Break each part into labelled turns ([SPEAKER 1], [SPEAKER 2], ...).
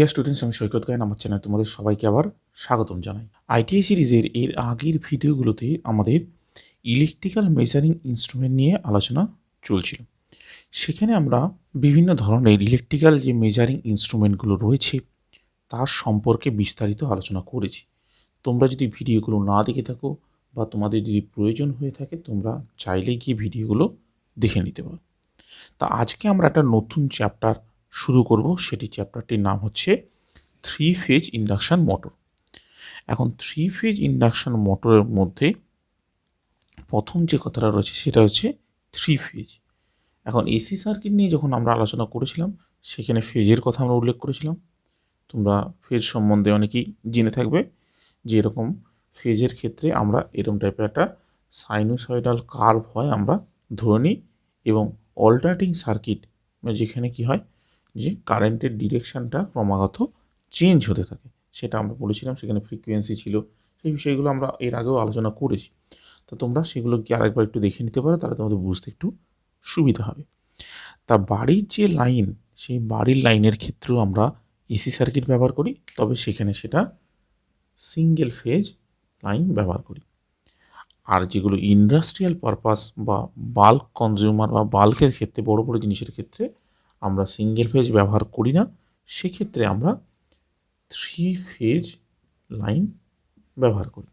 [SPEAKER 1] Dear students আমি সৈকত গায়ন আমার চ্যানেল তোমাদের সবাইকে আবার স্বাগতম জানাই। আইটিআই সিরিজের এর আগের ভিডিওগুলোতে আমাদের ইলেকট্রিক্যাল মেজারিং ইনস্ট্রুমেন্ট নিয়ে আলোচনা চলছিল। সেখানে আমরা বিভিন্ন ধরনের ইলেকট্রিক্যাল যে মেজারিং ইনস্ট্রুমেন্টগুলো রয়েছে, তার সম্পর্কে বিস্তারিত আলোচনা করেছি। তোমরা যদি ভিডিওগুলো না দেখে থাকো বা তোমাদের যদি প্রয়োজন হয়ে থাকে, তোমরা চাইলে গিয়ে ভিডিওগুলো দেখে নিতে পারো। তা আজকে আমরা একটা নতুন চ্যাপ্টার শুরু করব সেটি চ্যাপ্টারটির নাম হচ্ছে থ্রি ফেজ ইন্ডাকশান মোটর এখন থ্রি ফেজ ইন্ডাকশান মোটরের মধ্যে প্রথম যে কথাটা রয়েছে সেটা হচ্ছে থ্রি ফেজ এখন এসি সার্কিট নিয়ে যখন আমরা আলোচনা করেছিলাম, সেখানে ফেজের কথা আমরা উল্লেখ করেছিলাম। তোমরা ফেজ সম্বন্ধে অনেকেই জেনে থাকবে যে এরকম ফেজের ক্ষেত্রে আমরা এরকম টাইপের একটা সাইনোসয়েডাল কার্ভ হয় আমরা ধরে নিই এবং অল্টারনেটিং সার্কিট যেখানে কি হয় যে কারেন্টের ডিরেকশানটা ক্রমাগত চেঞ্জ হতে থাকে। সেটা আমরা বলেছিলাম, সেখানে ফ্রিকোয়েন্সি ছিল। সেই বিষয়গুলো আমরা এর আগেও আলোচনা করেছি। তো তোমরা সেগুলো কি আরেকবার একটু দেখে নিতে পারো, তাহলে তোমাদের বুঝতে একটু সুবিধা হবে। তা বাড়ির যে লাইন সেই বাড়ির লাইনের ক্ষেত্রেও আমরা এসি সার্কিট ব্যবহার করি, তবে সেখানে সেটা সিঙ্গেল ফেজ লাইন ব্যবহার করি। আর যেগুলো ইন্ডাস্ট্রিয়াল পারপাস বা বাল্ক কনজিউমার বা বাল্কের ক্ষেত্রে, বড় বড় জিনিসের ক্ষেত্রে আমরা সিঙ্গেল ফেজ ব্যবহার করি না, সেক্ষেত্রে আমরা থ্রি ফেজ লাইন ব্যবহার করি।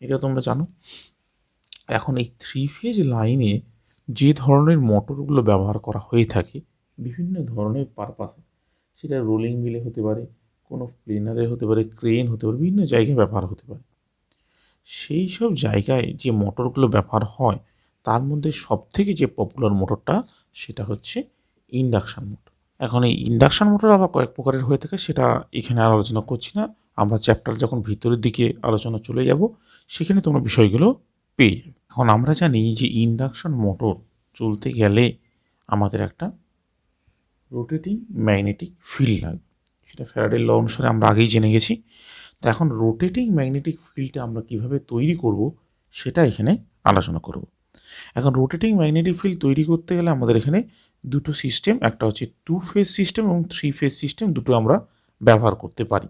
[SPEAKER 1] এটা তোমরা জানো? এখন এই থ্রি ফেজ লাইনে যে ধরনের মোটরগুলো ব্যবহার করা হয়ে থাকে, বিভিন্ন ধরনের পারপাসে সেটা রোলিং মিলে হতে পারে, কোনো প্লেনারে হতে পারে ক্রেন হতে পারে, বিভিন্ন জায়গায় ব্যবহার হতে পারে। সেই সব জায়গায় যে মোটরগুলো ব্যবহার হয়, তার মধ্যে সবথেকে যে পপুলার মোটরটা, সেটা হচ্ছে ইন্ডাকশান মোটর। এখন এই ইন্ডাকশান মোটর আবার কয়েক প্রকারের হয়ে থাকে, সেটা এখানে আর আলোচনা করছি না। আমরা চ্যাপ্টার যখন ভিতরের দিকে আলোচনা চলে যাব, সেখানে তোমরা বিষয়গুলো পেয়ে যাবে। এখন আমরা জানি যে ইন্ডাকশান মোটর চলতে গেলে আমাদের একটা রোটেটিং ম্যাগনেটিক ফিল্ড লাগবে সেটা ফ্যারাডের ল অনুসারে আমরা আগেই জেনে গেছি। তো এখন রোটেটিং ম্যাগনেটিক ফিল্ডটা আমরা কীভাবে তৈরি করব, সেটা এখানে আলোচনা করব। এখন রোটেটিং ম্যাগনেটিক ফিল্ড তৈরি করতে গেলে আমাদের এখানে দুটো সিস্টেম একটা হচ্ছে টু ফেজ সিস্টেম এবং থ্রি ফেজ সিস্টেম দুটো আমরা ব্যবহার করতে পারি।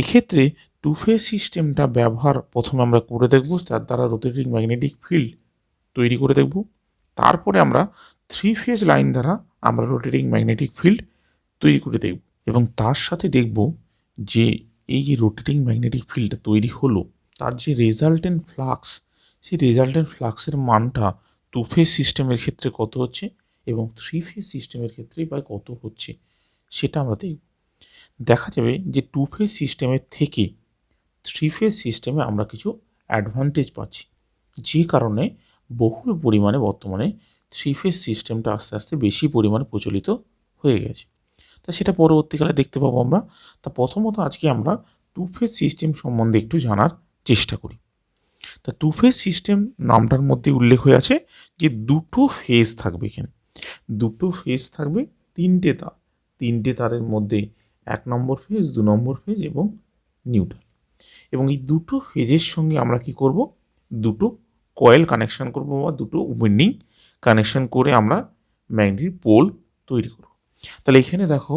[SPEAKER 1] এক্ষেত্রে টু ফেজ সিস্টেমটা ব্যবহার প্রথমে আমরা করে দেখব, তার দ্বারা রোটেটিং ম্যাগনেটিক ফিল্ড তৈরি করে দেখব। তারপরে আমরা থ্রি ফেজ লাইন দ্বারা আমরা রোটেটিং ম্যাগনেটিক ফিল্ড তৈরি করে দেখব এবং তার সাথে দেখব যে এই যে রোটেটিং ম্যাগনেটিক ফিল্ডটা তৈরি হলো, তার যে রেজাল্টেন্ট ফ্লাক্স সেই রেজাল্টেন্ট ফ্লাক্সের মানটা টু ফেজ সিস্টেমের ক্ষেত্রে কত হচ্ছে? এবং থ্রি ফেজ সিস্টেমের ক্ষেত্রে বা কত হচ্ছে, সেটা আমরা দেখব। দেখা যাবে যে টু ফেজ সিস্টেমের থেকে থ্রি ফেজ সিস্টেমে আমরা কিছু অ্যাডভান্টেজ পাচ্ছি, যে কারণে বহুল পরিমাণে বর্তমানে থ্রি ফেজ সিস্টেমটা আস্তে আস্তে বেশি পরিমাণে প্রচলিত হয়ে গেছে। তা সেটা পরবর্তীকালে দেখতে পাবো আমরা। তা প্রথমত আজকে আমরা টু ফেজ সিস্টেম সম্বন্ধে একটু জানার চেষ্টা করি। তা টু ফেজ সিস্টেম নামটার মধ্যে উল্লেখ হয়ে আছে যে দুটো ফেজ থাকবে এখানে। দুটো ফেজ থাকবে, তিনটে তার। তিনটে তারের মধ্যে এক নম্বর ফেজ দু নম্বর ফেজ এবং নিউট্রাল এবং এই দুটো ফেজের সঙ্গে আমরা কি করব? দুটো কয়েল কানেকশন করব বা দুটো উইন্ডিং কানেকশন করে আমরা ম্যাগনেটিক পোল তৈরি করব। তাহলে এখানে দেখো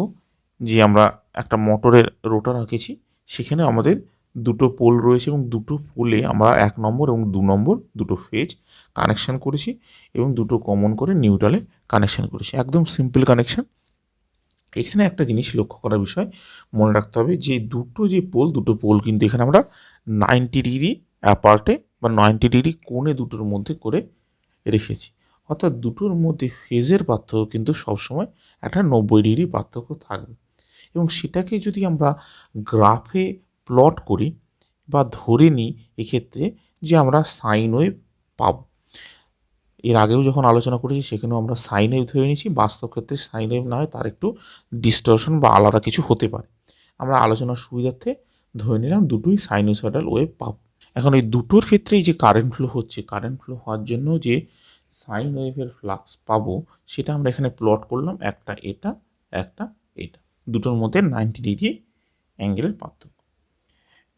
[SPEAKER 1] যে আমরা একটা মোটরের রোটার আঁকেছি, সেখানে আমাদের দুটো পোল রয়েছে এবং দুটো পোলে আমরা এক নম্বর এবং দু নম্বর দুটো ফেজ কানেকশন করেছি এবং দুটো কমন করে নিউট্রালে কানেকশন করেছি। একদম সিম্পল কানেকশন এখানে একটা জিনিস লক্ষ্য করার বিষয় মনে রাখতে হবে যে দুটো যে পোল দুটো পোল কিন্তু এখানে আমরা নাইনটি ডিগ্রি অ্যাপার্টে বা নাইনটি ডিগ্রি কোণে দুটোর মধ্যে করে রেখেছি। অর্থাৎ দুটোর মধ্যে ফেজের পার্থক্য কিন্তু সবসময় একটা নব্বই ডিগ্রি পার্থক্য থাকবে। এবং সেটাকে যদি আমরা গ্রাফে প্লট করি বা ধরে নিই এক্ষেত্রে যে আমরা সাইন ওয়েভ পাব। এর আগেও যখন আলোচনা করেছি, সেখানেও আমরা সাইন ওয়েভ ধরে নিয়েছি। বাস্তব ক্ষেত্রে সাইন ওয়েভ না হয় তার একটু ডিস্টরশন বা আলাদা কিছু হতে পারে। আমরা আলোচনার সুবিধার্থে ধরে নিলাম দুটোই সাইনোসয়েডাল ওয়েভ পাবো। এখন এই দুটোর ক্ষেত্রেই যে কারেন্ট ফ্লো হচ্ছে কারেন্ট ফ্লো হওয়ার জন্য যে সাইন ওয়েভের ফ্লাক্স পাবো, সেটা আমরা এখানে প্লট করলাম, একটা এটা একটা এটা। দুটোর মধ্যে নাইনটি ডিগ্রি অ্যাঙ্গেলের পার্থক্য।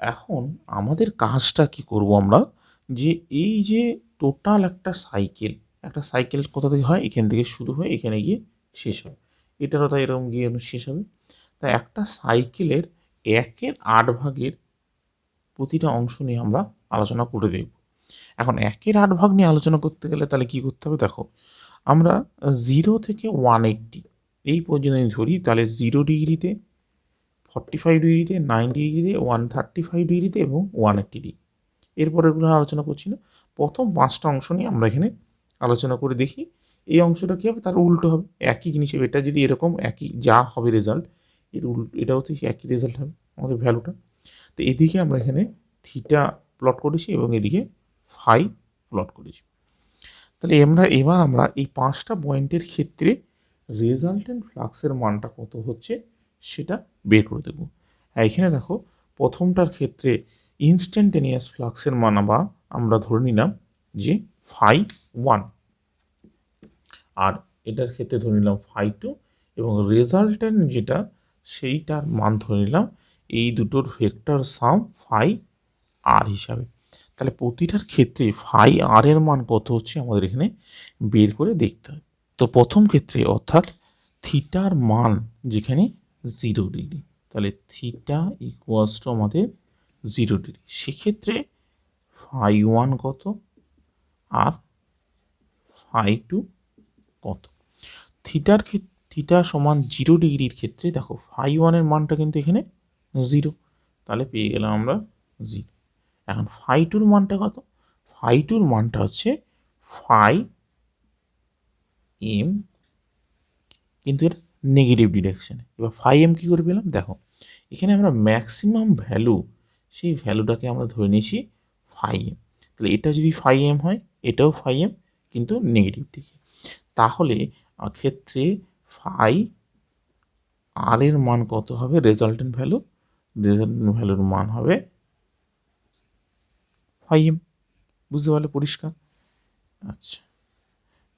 [SPEAKER 1] এখন আমাদের কাজটা কি করব আমরা? যে এই যে টোটাল একটা সাইকেল একটা সাইকেল কোথা থেকে হয়? এখান থেকে শুরু হয়ে এখানে গিয়ে শেষ হয়। এটারও তাই এরকম গিয়ে শেষ হবে। তা একটা সাইকেলের একের আট ভাগের প্রতিটা অংশ নিয়ে আমরা আলোচনা করে দেখব। এখন একের আট ভাগ নিয়ে আলোচনা করতে গেলে তাহলে কী করতে হবে? দেখো, আমরা জিরো থেকে ওয়ান এইট্টি, এই পর্যন্ত যদি ধরি, তাহলে জিরো ডিগ্রিতে ফর্টি ফাইভ ডিগ্রিতে নাইন ডিগ্রিতে ওয়ান থার্টি ফাইভ ডিগ্রিতে এবং ওয়ান এইট্টি ডিগ্রি এরপরেগুলো আলোচনা করছি না। প্রথম পাঁচটা অংশ নিয়ে আমরা এখানে আলোচনা করে দেখি। এই অংশটা কী হবে? তার উল্টো হবে। একই জিনিস হবে। এটা যদি এরকম একই যা হবে রেজাল্ট এর উল্টো এটাও তো একই রেজাল্ট হবে আমাদের ভ্যালুটা তো এদিকে আমরা এখানে থিটা প্লট করেছি এবং এদিকে ফাই প্লট করেছি। তাহলে আমরা এবার আমরা এই পাঁচটা পয়েন্টের ক্ষেত্রে রেজাল্টেন্ট ফ্লাক্সের মানটা কত হচ্ছে সেটা বের করে দেবো। এখানে দেখো, প্রথমটার ক্ষেত্রে ইনস্ট্যান্টেনিয়াস ফ্লাক্সের মান বা আমরা ধরে নিলাম যে ফাই ওয়ান আর এটার ক্ষেত্রে ধরে নিলাম ফাই টু এবং রেজাল্টেন্ট যেটা, সেইটার মান ধরে নিলাম এই দুটোর ভেক্টর সাম ফাই আর হিসাবে। তাহলে প্রতিটার ক্ষেত্রে ফাই আর এর মান কত হচ্ছে আমাদের এখানে বের করে দেখতে হবে তো প্রথম ক্ষেত্রে অর্থাৎ থিটার মান যেখানে জিরো ডিগ্রি তাহলে থিটা ইকুয়ালস টু আমাদের জিরো ডিগ্রি সেক্ষেত্রে ফাই ওয়ান কত? আর ফাই টু কত? থিটার ক্ষেত্রে থিটা সমান জিরো ডিগ্রির ক্ষেত্রে দেখো ফাই ওয়ানের মানটা কিন্তু এখানে জিরো তাহলে পেয়ে গেলাম আমরা জিরো এখন ফাই টুর মানটা কত? ফাই টুর মানটা হচ্ছে ফাই এম কিন্তু এর নেগেটিভ ডিরেকশানে এবার ফাই এম কী করে পেলাম? দেখো, এখানে আমরা ম্যাক্সিমাম ভ্যালু সেই ভ্যালুটাকে আমরা ধরে নিয়েছি ফাই এম তাহলে এটা যদি ফাই এম হয়, এটাও ফাই এম কিন্তু নেগেটিভ দিকে। তাহলে ক্ষেত্রে ফাই আর এর মান কত হবে? রেজাল্টেন্ট ভ্যালু রেজাল্টেন্ট ভ্যালুর মান হবে ফাই এম বুঝতে পারলে পরিষ্কার? আচ্ছা।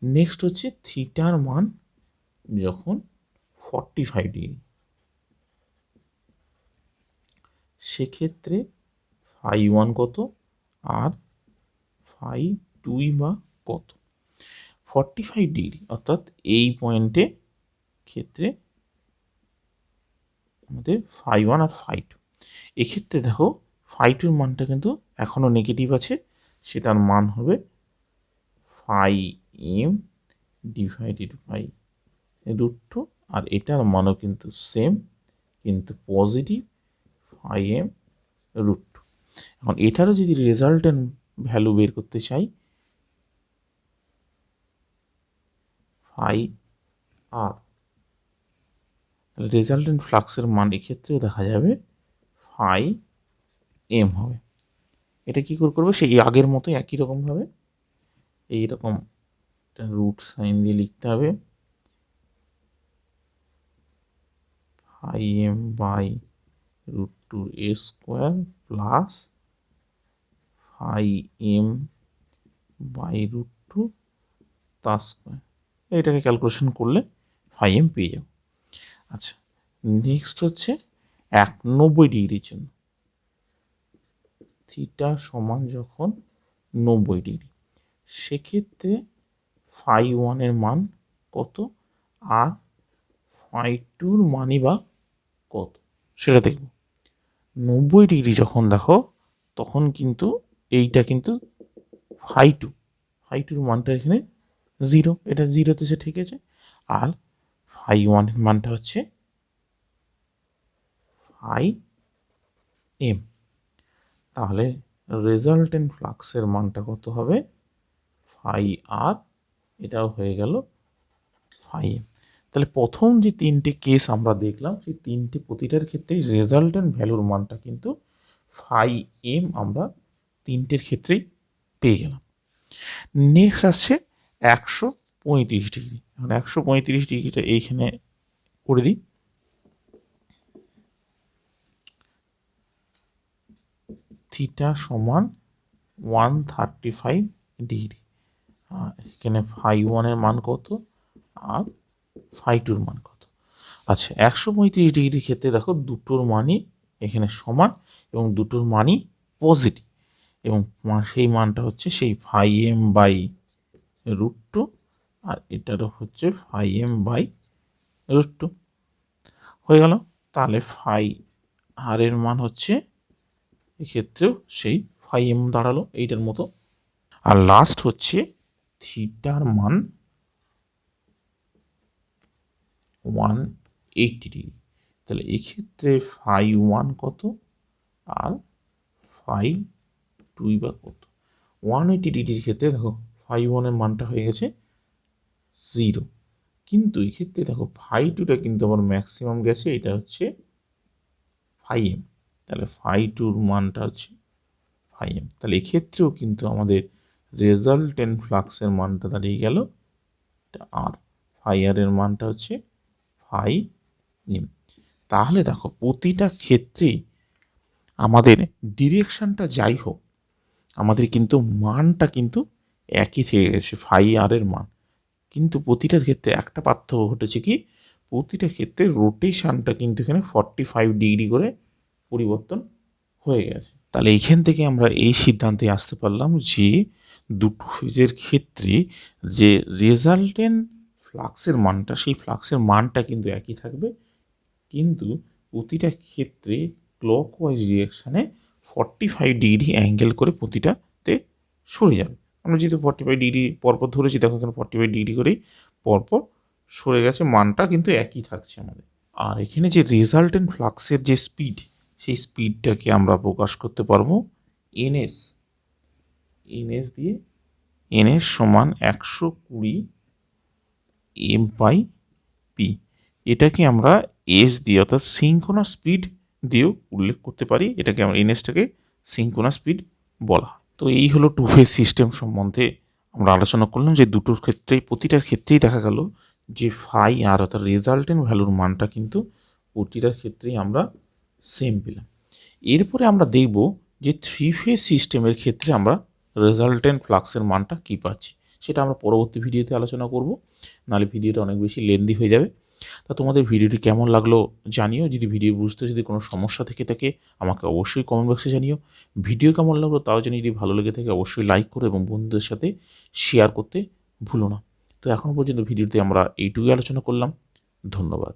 [SPEAKER 1] নেক্সট হচ্ছে থিটার মান যখন ফর্টি ফাইভ ডিগ্রি সেক্ষেত্রে ফাই ওয়ান কত? আর ফাই টুই বা কত? ফর্টি ফাইভ ডিগ্রি অর্থাৎ এই পয়েন্টে ক্ষেত্রে আমাদের ফাই ওয়ান আর ফাই টু। এক্ষেত্রে দেখো, ফাই টুর মানটা কিন্তু এখনও নেগেটিভ আছে, সেটার মান হবে phi M divided by root two আর এটার মানও কিন্তু সেম কিন্তু positive phi M root two এখন এটারও যদি রেজাল্টেন্ট ভ্যালু বের করতে চাই ফাই আর রেজাল্টেন্ট ফ্লাক্সের মান এক্ষেত্রেও দেখা যাবে ফাই এম হবে। এটা কী করে করবে? সেই আগের মতোই একই রকমভাবে এইরকম রুট সাইন দিয়ে লিখতে হবে phi M by root two A square plus phi M by root two তার স্কোয়ার এটাকে ক্যালকুলেশন করলে ফাই এম পেয়ে যাব। আচ্ছা নেক্সট হচ্ছে এক নব্বই ডিগ্রির জন্য। থিটা সমান যখন নব্বই ডিগ্রি। সেক্ষেত্রে ফাই ওয়ানের মান কত? আর ফাই টুর মানই বা কত? সেটা দেখব। নব্বই ডিগ্রি যখন দেখো, তখন কিন্তু এইটা কিন্তু ফাই টু ফাই টুর মানটা এখানে জিরো এটা জিরোতে সে ঠিক আছে। আর ফাই ওয়ানের মানটা হচ্ছে ফাই এম তাহলে রেজাল্টেন্ট ফ্লাক্সের মানটা কত হবে? ফাই আর এটাও হয়ে গেল ফাই এম তাহলে প্রথম যে তিনটে কেস আমরা দেখলাম, সেই তিনটে প্রতিটার ক্ষেত্রে রেজাল্টেন্ট ভ্যালুর মানটা কিন্তু ফাই এম আমরা তিনটের ক্ষেত্রেই পেয়ে গেলাম। নেক্সট আসছে একশো পঁয়ত্রিশ ডিগ্রি এখন একশো পঁয়ত্রিশ ডিগ্রিটা এইখানে করে দিই। থিটা সমান ওয়ান থার্টি ফাইভ ডিগ্রি আর এখানে ফাই ওয়ানের মান কত? আর ফাই টুর মান কত? আচ্ছা একশো পঁয়ত্রিশ ডিগ্রির ক্ষেত্রে দেখো দুটোর মানই এখানে সমান এবং দুটোর মানই পজিটিভ এবং সেই মানটা হচ্ছে সেই phi m by root two আর এটারও হচ্ছে phi m by root two হয়ে গেল? তাহলে ফাই আর মান হচ্ছে, এক্ষেত্রেও সেই ফাই এম দাঁড়াল, এইটার মতো। আর লাস্ট হচ্ছে থিটার মান ওয়ান এইটটি ডিগ্রি তাহলে এক্ষেত্রে ফাই ওয়ান কত? আর ফাই টুই বা কত? ওয়ান এইটি ডিগ্রির ক্ষেত্রে দেখো ফাই ওয়ানের মানটা হয়ে গেছে জিরো কিন্তু এক্ষেত্রে দেখো ফাই টুটা কিন্তু আমার ম্যাক্সিমাম গেছে, এটা হচ্ছে ফাই এম তাহলে ফাই টুর মানটা হচ্ছে ফাই এম তাহলে এক্ষেত্রেও কিন্তু আমাদের রেজাল্টেন্ট ফ্লাক্সের মানটা দাঁড়িয়ে গেল। আর ফাই আর এর মানটা হচ্ছে ফাই এম তাহলে দেখো, প্রতিটা ক্ষেত্রেই আমাদের ডিরেকশনটা যাই হোক, আমাদের কিন্তু মানটা কিন্তু একই থেকে গেছে, ফাই আর এর মান। কিন্তু প্রতিটা ক্ষেত্রে একটা পার্থক্য ঘটেছে কি, প্রতিটা ক্ষেত্রে রোটেশনটা কিন্তু এখানে ফর্টি ফাইভ ডিগ্রি করে পরিবর্তন হয়ে গেছে। তাহলে এইখান থেকে আমরা এই সিদ্ধান্তে আসতে পারলাম যে দুটো ফেজের ক্ষেত্রে যে রেজাল্টেন্ট ফ্লাক্সের মানটা, সেই ফ্লাক্সের মানটা কিন্তু একই থাকবে। কিন্তু প্রতিটা ক্ষেত্রে ক্লকওয়াইজ ডিরেকশানে ফর্টি ফাইভ ডিগ্রি অ্যাঙ্গেল করে প্রতিটাতে সরে যাবে। আমরা যেহেতু ফর্টি ফাইভ ডিগ্রি পরপর ধরেছি, দেখো এখানে ফর্টি ফাইভ ডিগ্রি করেই পরপর সরে গেছে, মানটা কিন্তু একই থাকছে আমাদের। আর এখানে যে রেজাল্টেন্ট ফ্লাক্সের যে স্পিড সেই স্পিডটাকে আমরা প্রকাশ করতে পারব এনএস এনএস দিয়ে এনএস সমান একশো কুড়ি এম বাই পি এটাকে আমরা এস দিয়ে অর্থাৎ সিঙ্কোনা স্পিড দিয়েও উল্লেখ করতে পারি। এটাকে আমরা এনএসটাকে সিঙ্কোনা স্পিড বলা তো এই হলো টু ফেজ সিস্টেম সম্বন্ধে আমরা আলোচনা করলাম যে দুটোর ক্ষেত্রেই প্রতিটার ক্ষেত্রেই দেখা গেল যে ফাই আর অর্থাৎ রেজাল্টেন্ট ভ্যালুর মানটা কিন্তু প্রতিটার ক্ষেত্রেই আমরা সেম পেলাম। এরপরে আমরা দেখব যে থ্রি ফেজ সিস্টেমের ক্ষেত্রে আমরা রেজাল্টেন্ট ফ্লাক্সের মানটা কী পাচ্ছি। সেটা আমরা পরবর্তী ভিডিওতে আলোচনা করব। নাহলে ভিডিওটা অনেক বেশি লেন্দি হয়ে যাবে। তা তোমাদের ভিডিওটি কেমন লাগল জানিও। যদি ভিডিও বুঝতে যদি কোনো সমস্যা থেকে থাকে, আমাকে অবশ্যই কমেন্ট বক্সে জানিও। ভিডিও কেমন লাগল তাও জানি যদি ভালো লেগে থাকে, অবশ্যই লাইক করো এবং বন্ধুদের সাথে শেয়ার করতে ভুলো না। তো এখনও পর্যন্ত ভিডিওতে আমরা এইটুকুই আলোচনা করলাম। ধন্যবাদ।